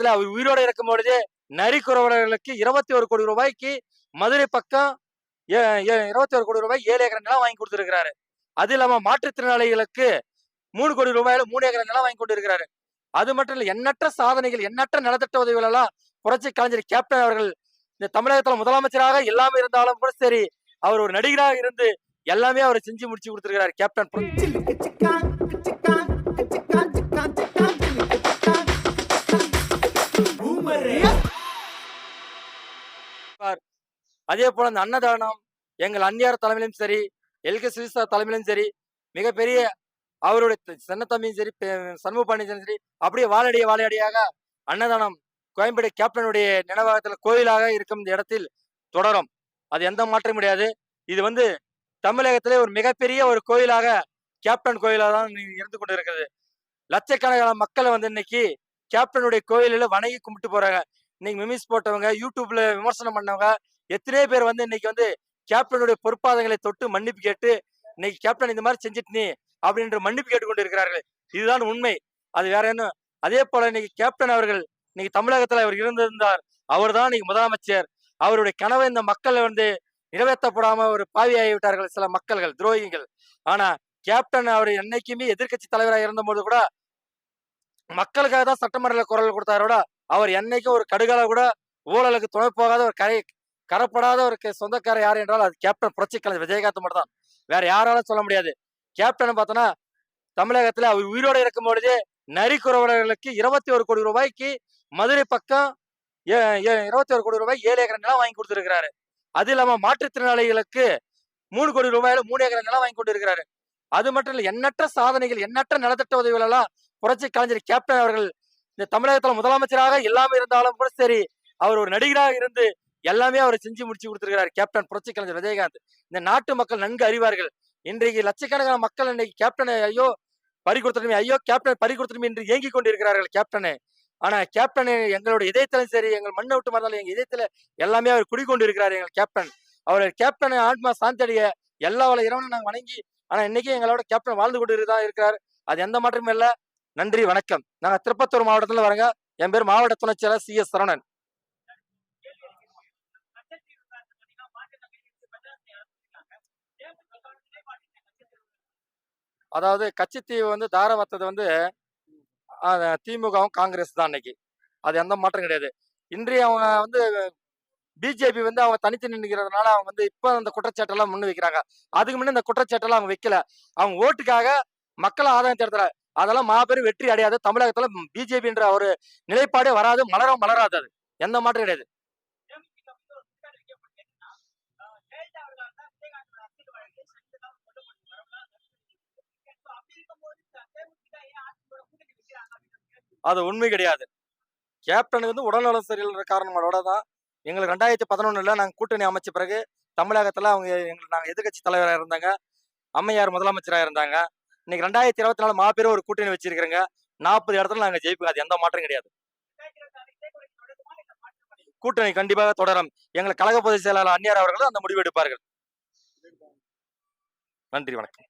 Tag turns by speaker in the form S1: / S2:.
S1: நேரத்துல அவர் உயிரோடு இருக்கும் பொழுதே நரிக்குறவர்களுக்கு இருபத்தி ஒரு கோடி ரூபாய்க்கு மதுரை பக்கம் இருபத்தி ஒரு கோடி ரூபாய் ஏழு ஏக்கர் நிலம் வாங்கி கொடுத்திருக்கிறாரு. அது இல்லாம மாற்றுத்திறனாளிகளுக்கு மூணு கோடி ரூபாயில மூணு ஏக்கர் நிலம் வாங்கி கொண்டிருக்கிறாரு. அது மட்டும் இல்ல எண்ணற்ற சாதனைகள் எண்ணற்ற நலத்திட்ட உதவிகள் எல்லாம் புரட்சி கலைஞர் கேப்டன் அவர்கள் இந்த தமிழகத்துல முதலமைச்சராக இல்லாம இருந்தாலும் கூட சரி அவர் ஒரு நடிகராக இருந்து எல்லாமே அவர் செஞ்சு முடிச்சு கொடுத்திருக்கிறார் கேப்டன் அதே போல இந்த அன்னதானம் எங்கள் அந்நியார் தலைமையிலும் சரி எல்கே சுவிசா தலைமையிலும் சரி மிகப்பெரிய அவருடைய த- சின்ன தம்பியும் சரி சண்முக பாண்டியன் சரி அப்படியே வாழடிய வாழடியாக அன்னதானம் கோயம்பேடு கேப்டனுடைய நினைவகத்தில் கோயிலாக இருக்கும் இந்த இடத்தில் தொடரும். அது எந்த மாற்றம் கிடையாது. இது வந்து தமிழகத்திலே ஒரு மிகப்பெரிய ஒரு கோயிலாக கேப்டன் கோயிலாக தான் இருந்து கொண்டு இருக்குது லட்சக்கணக்கான மக்களை வந்து இன்னைக்கு கேப்டனுடைய கோயிலில் வணங்கி கும்பிட்டு போறாங்க. இன்னைக்கு மிமிஸ் போட்டவங்க யூடியூப்ல விமர்சனம் பண்ணவங்க எத்தனையோ பேர் வந்து இன்னைக்கு வந்து கேப்டனுடைய பொறுப்பாதங்களை தொட்டு மன்னிப்பு கேட்டு இன்னைக்கு கேப்டன் இந்த மாதிரி செஞ்சிட்டு நீ அப்படின்ற மன்னிப்பு கேட்டு கொண்டு இருக்கிறார்கள் இதுதான் உண்மை. அது வேற என்ன? அதே போல இன்னைக்கு கேப்டன் அவர்கள் இன்னைக்கு தமிழகத்துல அவர் இருந்திருந்தார். அவர் தான் இன்னைக்கு முதலமைச்சர். அவருடைய கனவை இந்த மக்கள் வந்து நிறைவேற்றப்படாம ஒரு பாவியாகி விட்டார்கள் சில மக்கள்கள் துரோகிகள். ஆனா கேப்டன் அவர் என்னைக்குமே எதிர்க்கட்சி தலைவராக இருந்தபோது கூட மக்களுக்காக தான் சட்டமன்றத்தில் குரல் கொடுத்தாரோட அவர் என்னைக்கும் ஒரு கடுகால கூட ஊழலுக்கு துணை போகாத ஒரு கரை கரப்படாத ஒரு சொந்தக்காரர் யார் என்றால் அது கேப்டன் புரட்சி கலைஞர் விஜயகாந்த் மட்டும் தான் வேற யாராலும் சொல்ல முடியாது. கேப்டன் பார்த்தோன்னா தமிழகத்துல அவர் உயிரோடு இருக்கும் பொழுதே நரிக்குறவர்களுக்கு இருபத்தி ஒரு கோடி ரூபாய்க்கு மதுரை பக்கம் இருபத்தி ஒரு கோடி ரூபாய் ஏழு ஏக்கர் நிலம் வாங்கி கொடுத்துருக்கிறாரு. அது இல்லாம மாற்றுத்திறனாளிகளுக்கு மூணு கோடி ரூபாயில மூணு ஏக்கர் நிலம் வாங்கி கொண்டிருக்கிறாரு அது மட்டும் இல்ல எண்ணற்ற சாதனைகள் எண்ணற்ற நலத்திட்ட உதவிகள் எல்லாம் புரட்சி கலைஞர் கேப்டன் அவர்கள் இந்த தமிழகத்துல முதலமைச்சராக இல்லாம இருந்தாலும் கூட சரி அவர் ஒரு நடிகராக இருந்து எல்லாமே அவர் செஞ்சு முடிச்சு கொடுத்திருக்கிறார். கேப்டன் புரட்சி கலைஞர் விஜயகாந்த். இந்த நாட்டு மக்கள் நன்கு அறிவார்கள். இன்றைக்கு லட்சக்கணக்கான மக்கள் இன்னைக்கு கேப்டனை ஐயோ பறி கொடுத்துருமே ஐயோ கேப்டன் பறி கொடுத்துருமே என்று ஏங்கி கொண்டிருக்கிறார்கள் கேப்டனு. ஆனா கேப்டன் எங்களோட இதயத்திலும் சரி எங்கள் மண்ணை விட்டு மறந்தாலும் எங்க இதயத்துல எல்லாமே அவர் குடிக்கொண்டு இருக்கிறார் எங்கள் கேப்டன். அவர் கேப்டனை ஆத்மா சாந்தடைய எல்லா வள இறைவனும் நாங்கள் வணங்கி ஆனா இன்னைக்கு எங்களோட கேப்டன் வாழ்ந்து கொண்டு தான் இருக்கிறார். அது எந்த மாற்றமும் இல்லை. நன்றி வணக்கம். நாங்கள் திருப்பத்தூர் மாவட்டத்தில் வரங்க. என் பேர் மாவட்ட துணைச்செயலர் சி எஸ் சரவணன். அதாவது கட்சித்தீவு வந்து தாரவத்தது வந்து திமுகவும் காங்கிரஸ் தான் அன்னைக்கு. அது எந்த மாற்றம் கிடையாது. இன்றைய அவங்க வந்து பிஜேபி வந்து அவங்க தனித்து நின்றுக்கிறதுனால அவங்க வந்து இப்போ அந்த குற்றச்சாட்டெல்லாம் முன் வைக்கிறாங்க. அதுக்கு முன்னே இந்த குற்றச்சாட்டெல்லாம் அவங்க வைக்கல. அவங்க ஓட்டுக்காக மக்கள் ஆதாயம் தேர்தல அதெல்லாம் மாபெரும் வெற்றி அடையாது. தமிழகத்துல பிஜேபின்ற ஒரு நிலைப்பாடே வராது மலரும் மலராது அது. எந்த மாற்றம் கிடையாது. அது உண்மை கிடையாது. கேப்டனுக்கு வந்து உடல்நலம் சரியில்லை காரணங்களோட தான் எங்களுக்கு ரெண்டாயிரத்தி பதினொன்னுல நாங்கள் கூட்டணி அமைச்ச பிறகு தமிழகத்துல அவங்க எங்களுக்கு நாங்கள் எதிர்கட்சி தலைவராக இருந்தாங்க. அம்மையார் முதலமைச்சராக இருந்தாங்க. இன்னைக்கு ரெண்டாயிரத்தி இருபத்தி நாலு மாபெரும் ஒரு கூட்டணி வச்சிருக்கிறோங்க. நாற்பது இடத்துல நாங்கள் ஜெயிப்போம். அது எந்த மாற்றம் கிடையாது. கூட்டணி கண்டிப்பாக தொடரும். எங்கள் கழக பொதுச் செயலாளர் அந்நியார் அவர்கள் அந்த முடிவு எடுப்பார்கள். நன்றி வணக்கம்.